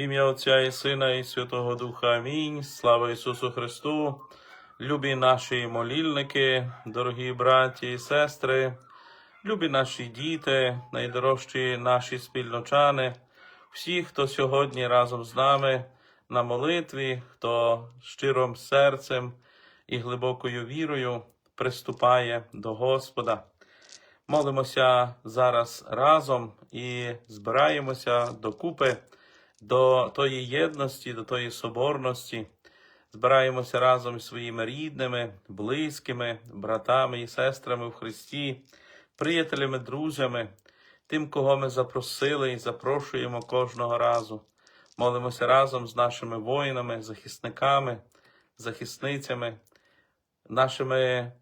Ім'я Отця і Сина, і Святого Духа. Амінь. Слава Ісусу Христу. Любі наші молільники, дорогі браті і сестри, любі наші діти, найдорожчі наші спільночани, всі, хто сьогодні разом з нами на молитві, хто щирим серцем і глибокою вірою приступає до Господа. Молимося зараз разом і збираємося докупи до тої єдності, до тої соборності. Збираємося разом із своїми рідними, близькими, братами і сестрами в Христі, приятелями, друзями, тим, кого ми запросили і запрошуємо кожного разу. Молимося разом з нашими воїнами, захисниками, захисницями, нашими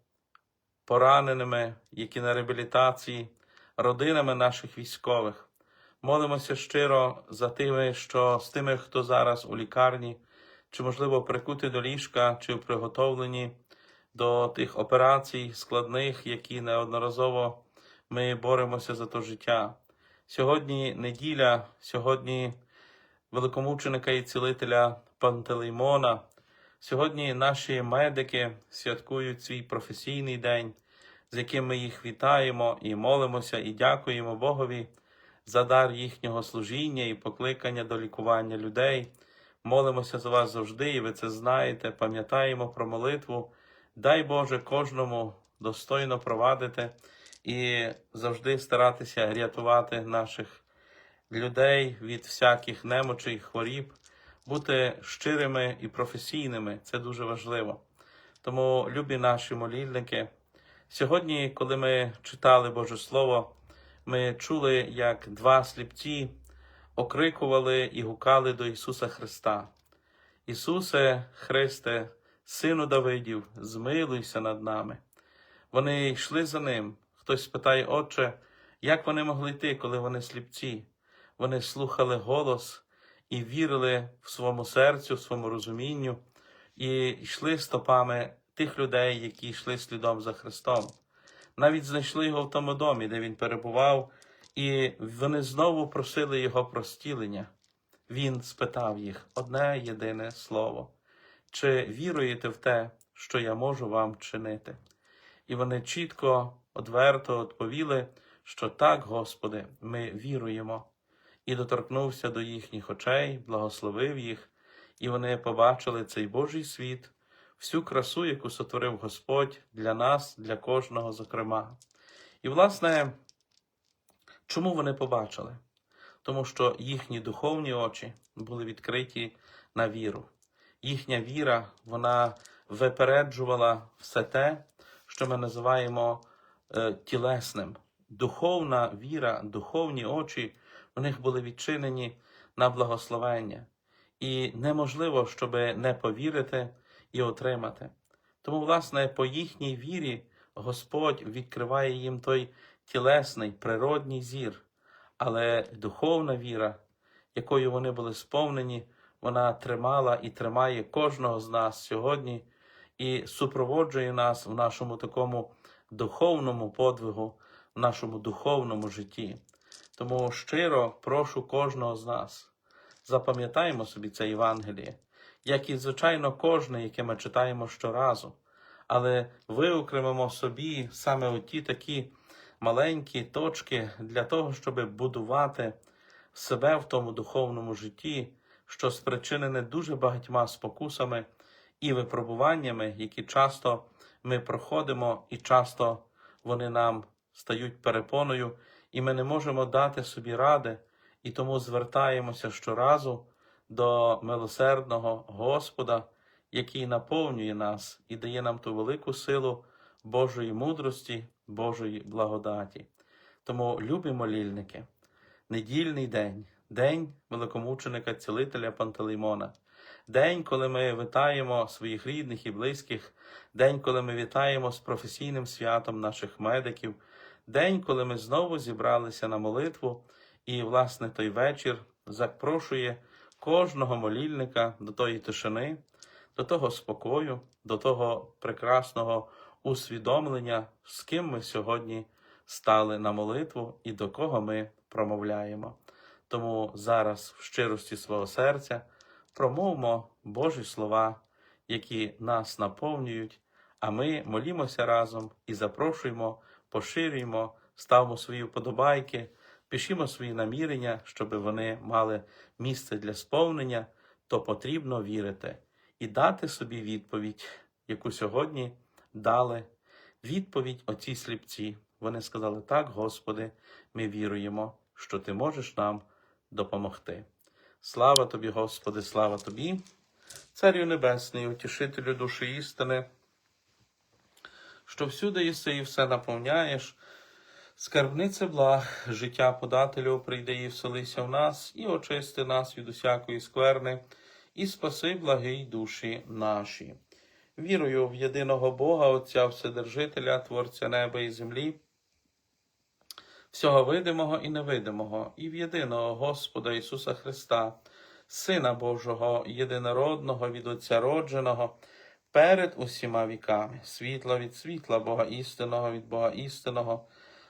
пораненими, які на реабілітації, родинами наших військових. Молимося щиро за тими, що з тими, хто зараз у лікарні, чи, можливо, прикути до ліжка, чи приготовлені до тих операцій складних, які неодноразово ми боремося за то життя. Сьогодні неділя, сьогодні великомученика і цілителя Пантелеймона. Сьогодні наші медики святкують свій професійний день, з яким ми їх вітаємо і молимося, і дякуємо Богові за дар їхнього служіння і покликання до лікування людей. Молимося за вас завжди, і ви це знаєте. Пам'ятаємо про молитву. Дай Боже кожному достойно провадити і завжди старатися рятувати наших людей від всяких немочей, хворіб, бути щирими і професійними це дуже важливо. Тому, любі наші молільники, сьогодні, коли ми читали Боже Слово, ми чули, як два сліпці окрикували і гукали до Ісуса Христа. Ісусе Христе, Сину Давидів, змилуйся над нами. Вони йшли за ним. Хтось спитає, Отче, як вони могли йти, коли вони сліпці? Вони слухали голос і вірили в своєму серцю, в своєму розумінню, і йшли стопами тих людей, які йшли слідом за Христом. Навіть знайшли його в тому домі, де він перебував, і вони знову просили його про стілення. Він спитав їх одне єдине слово: чи віруєте в те, що я можу вам чинити? І вони чітко, одверто відповіли, що так, Господи, ми віруємо. І доторкнувся до їхніх очей, благословив їх, і вони побачили цей Божий світ, всю красу, яку сотворив Господь для нас, для кожного, зокрема. І, власне, чому вони побачили? Тому що їхні духовні очі були відкриті на віру. Їхня віра, вона випереджувала все те, що ми називаємо е, тілесним. Духовна віра, духовні очі у них були відчинені на благословення. І неможливо, щоб не повірити і отримати. Тому, власне, по їхній вірі Господь відкриває їм той тілесний, природній зір, але духовна віра, якою вони були сповнені, вона тримала і тримає кожного з нас сьогодні і супроводжує нас в нашому такому духовному подвигу, в нашому духовному житті. Тому щиро прошу кожного з нас, запам'ятаємо собі це Євангеліє, як і, звичайно, кожне, яке ми читаємо щоразу, але виокремимо собі саме оті такі маленькі точки для того, щоб будувати себе в тому духовному житті, що спричинене дуже багатьма спокусами і випробуваннями, які часто ми проходимо, і часто вони нам стають перепоною, і ми не можемо дати собі ради, і тому звертаємося щоразу до милосердного Господа, який наповнює нас і дає нам ту велику силу Божої мудрості, Божої благодаті. Тому, любі молільники, недільний день, день великомученика цілителя Пантелеймона, день, коли ми вітаємо своїх рідних і близьких, день, коли ми вітаємо з професійним святом наших медиків, день, коли ми знову зібралися на молитву, і, власне, той вечір запрошує кожного молільника до тої тишини, до того спокою, до того прекрасного усвідомлення, з ким ми сьогодні стали на молитву і до кого ми промовляємо. Тому зараз в щирості свого серця промовмо Божі слова, які нас наповнюють, а ми молімося разом і запрошуємо, поширюємо, ставимо свої вподобайки, пишімо свої намірення, щоб вони мали місце для сповнення, то потрібно вірити і дати собі відповідь, яку сьогодні дали відповідь оці сліпці. Вони сказали: Так, Господи, ми віруємо, що Ти можеш нам допомогти. Слава тобі, Господи, слава тобі, Царю Небесний, утішителю душі істини, що всюди єси і все наповняєш. Скарбнице благ, життя подателю, прийди і вселися в нас, і очисти нас від усякої скверни, і спаси благий душі наші. Вірую в єдиного Бога, Отця Вседержителя, Творця неба і землі, всього видимого і невидимого, і в єдиного Господа Ісуса Христа, Сина Божого, єдинородного від Отця родженого, перед усіма віками, світла від світла, Бога істинного від Бога істинного,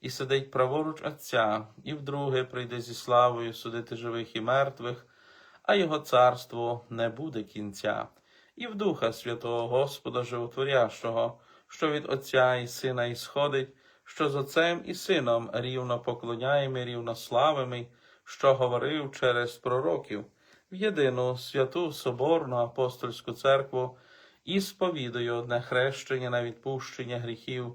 і сидить праворуч Отця, і вдруге прийде зі славою судити живих і мертвих, а його царство не буде кінця. І в Духа Святого Господа Животворящого, що від Отця і Сина ісходить, що з Отцем і Сином рівно поклоняємо, рівно славимо, що говорив через пророків, в єдину святу Соборну апостольську церкву і сповідую одне хрещення на відпущення гріхів,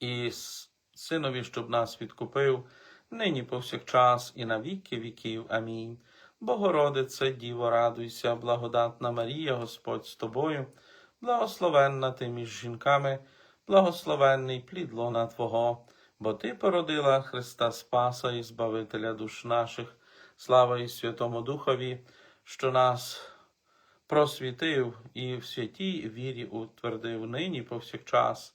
і Синові, щоб нас відкупив, нині повсякчас, і на віки віків. Амінь. Богородице, Діво, радуйся, благодатна Марія, Господь з тобою, благословенна ти між жінками, благословенний плід лона Твого, бо Ти породила Христа Спаса і Збавителя душ наших, слава і Святому Духові, що нас просвітив і в святій вірі утвердив нині повсякчас,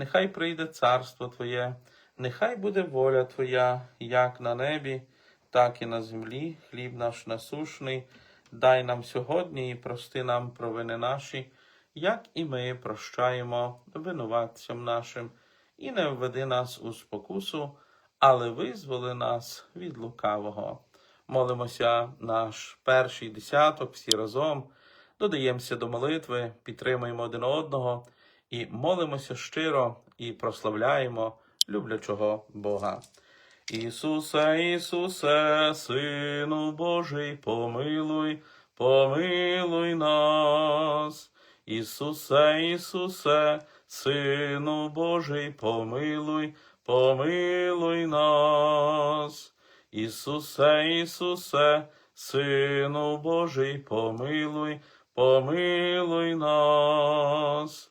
нехай прийде царство Твоє, нехай буде воля Твоя, як на небі так і на землі, хліб наш насушний, дай нам сьогодні і прости нам провини наші, як і ми прощаємо винуватцям нашим, і не введи нас у спокусу, але визволи нас від лукавого. Молимося наш перший десяток, всі разом, додаємося до молитви, підтримуємо один одного і молимося щиро і прославляємо люблячого Бога. Ісусе, Ісусе, Сину Божий, помилуй, помилуй нас. Ісусе, Ісусе, Сину Божий, помилуй, помилуй нас. Ісусе, Ісусе, Сину Божий, помилуй, помилуй нас.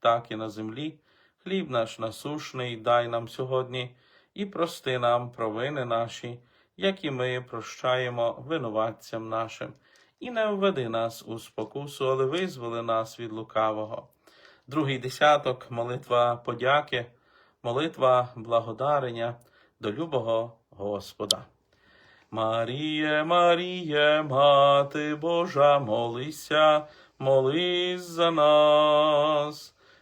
так і на землі. Хліб наш насушний дай нам сьогодні, і прости нам провини наші, як і ми прощаємо винуватцям нашим. І не введи нас у спокусу, але визволи нас від лукавого. Другий десяток молитва подяки, молитва благодарення до любого Господа. Маріє, Маріє, Мати Божа, молися, молись за нас.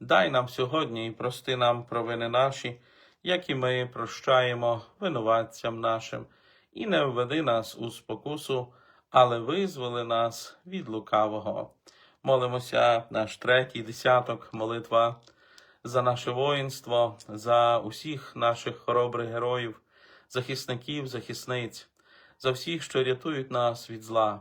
дай нам сьогодні і прости нам провини наші, як і ми прощаємо винуватцям нашим, і не введи нас у спокусу, але визволи нас від лукавого. Молимося наш третій десяток, молитва за наше воїнство, за усіх наших хоробрих героїв, захисників, захисниць, за всіх, що рятують нас від зла,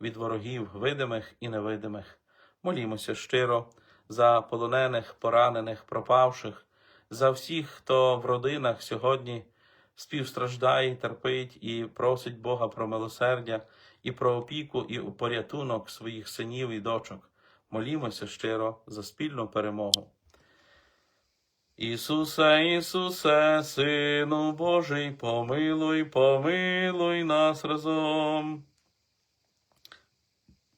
від ворогів, видимих і невидимих. Молімося щиро за полонених, поранених, пропавших, за всіх, хто в родинах сьогодні співстраждає, терпить і просить Бога про милосердя і про опіку і порятунок своїх синів і дочок. Молімося щиро за спільну перемогу. Ісусе, Ісусе, Сину Божий, помилуй, помилуй нас разом.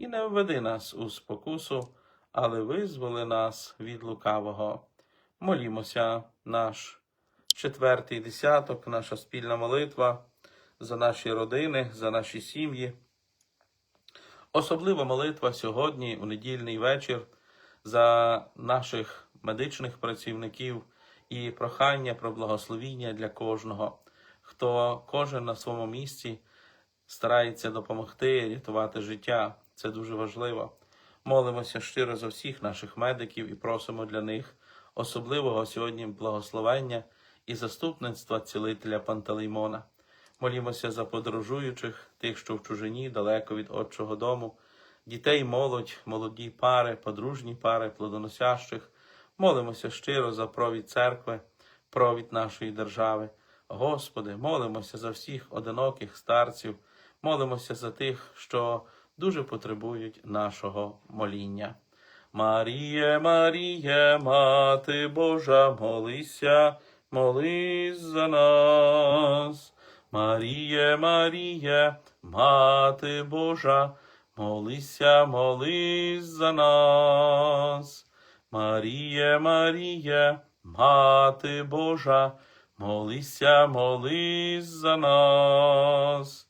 і не введи нас у спокусу, але визволи нас від лукавого. Молімося, наш четвертий десяток, наша спільна молитва за наші родини, за наші сім'ї. Особлива молитва сьогодні, у недільний вечір, за наших медичних працівників і прохання про благословіння для кожного, хто кожен на своєму місці старається допомогти рятувати життя. Це дуже важливо. Молимося щиро за всіх наших медиків і просимо для них особливого сьогодні благословення і заступництва цілителя Пантелеймона. Молімося за подорожуючих, тих, що в чужині, далеко від отчого дому, дітей, молодь, молоді пари, подружні пари, плодоносящих. Молимося щиро за провід церкви, провід нашої держави. Господи, молимося за всіх одиноких старців, молимося за тих, що дуже потребують нашого моління. Маріє, Маріє, Мати Божа, молися, молись за нас. Маріє, Маріє, Мати Божа, молися, молись за нас. Маріє, Маріє, Мати Божа, молися, молись за нас.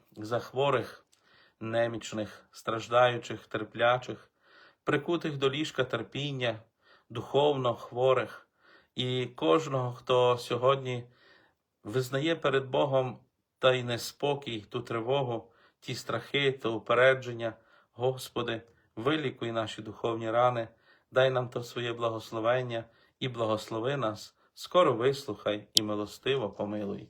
за хворих, немічних, страждаючих, терплячих, прикутих до ліжка терпіння, духовно хворих і кожного, хто сьогодні визнає перед Богом та й неспокій, ту тривогу, ті страхи та упередження. Господи, вилікуй наші духовні рани, дай нам то своє благословення і благослови нас, скоро вислухай і милостиво помилуй.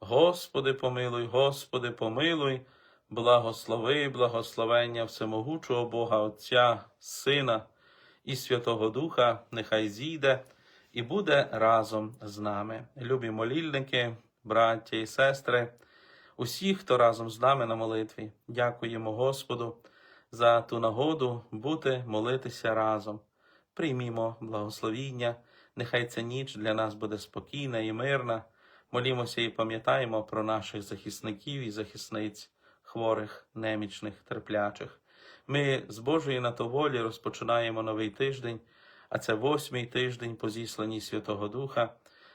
Господи, помилуй, Господи, помилуй, благослови, благословення всемогучого Бога Отця, Сина і Святого Духа, нехай зійде і буде разом з нами. Любі молільники, браття і сестри, усі, хто разом з нами на молитві, дякуємо Господу за ту нагоду бути, молитися разом. Приймімо благословіння, нехай ця ніч для нас буде спокійна і мирна. Молімося і пам'ятаємо про наших захисників і захисниць, хворих, немічних, терплячих. Ми з Божої натоволі розпочинаємо новий тиждень, а це восьмий тиждень по зісланні Святого Духа,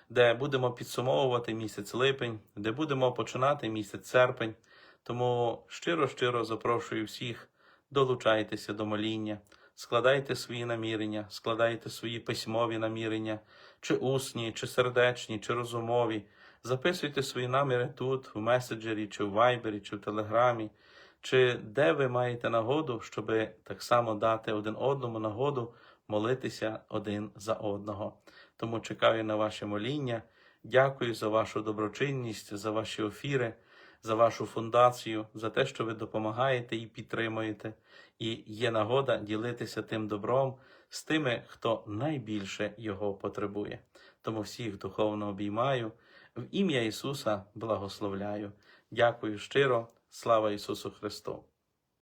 де будемо підсумовувати місяць липень, де будемо починати місяць серпень. Тому щиро-щиро запрошую всіх, долучайтеся до моління, складайте свої намірення, складайте свої письмові намірення, чи усні, чи сердечні, чи розумові. Записуйте свої наміри тут, в меседжері, чи в вайбері, чи в телеграмі, чи де ви маєте нагоду, щоб так само дати один одному нагоду молитися один за одного. Тому чекаю на ваше моління. Дякую за вашу доброчинність, за ваші офіри, за вашу фундацію, за те, що ви допомагаєте і підтримуєте. І є нагода ділитися тим добром з тими, хто найбільше його потребує. Тому всіх духовно обіймаю. В ім'я Ісуса благословляю. Дякую щиро. Слава Ісусу Христу!